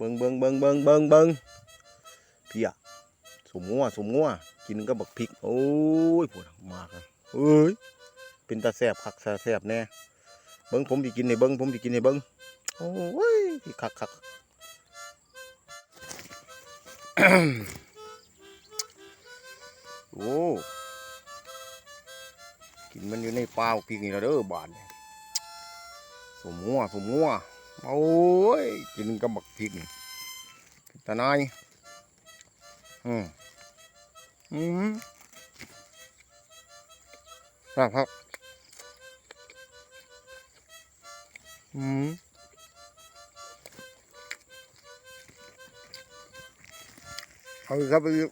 เบิงเบิงเบิงเบิงเบิงเบิงเพียสมงัวสมงัวกินก็บักพริก โอ้ยปวดมากเลยเอ้ยเป็นตาแสบคักตาแสบแน่เบิงผมสิกินให้เบิงผมสิกินให้เบิงโอ้ยคักคักโอ้กินมันอยู่ในปลาพริกนี่ละเด้อบาดนี่สมงัวสมงัว โอ้ยกินกับบักพริกนี่นตาหนายอืมอืมครับครับอืมเอากครับเอาอีก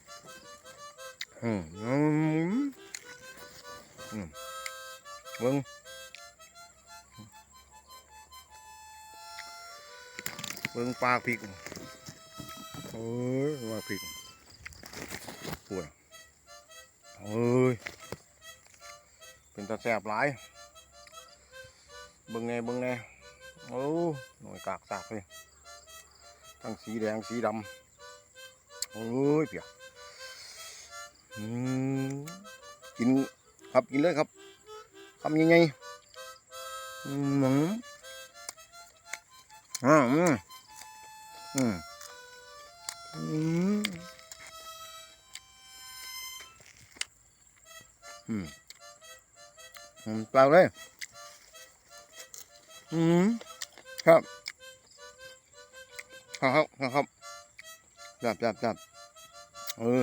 อืมอืมอืมเบิ้ง เบิ้งปลาพริกโอ้ยปลาพริกปวดเอ้ยเป็นตาแสบหลายเบิ้งแน่เบิ้งแน่โอ้หน่วยกากสากเลยทั้งสีแดงสีดำโอ้ยเปียกอืมกินครับกินเลยครับคำยังไงอืมอ่าอือืมอืม อืมอืมเปล่าเลย อืมครับครับครับครับจับจับจับเออ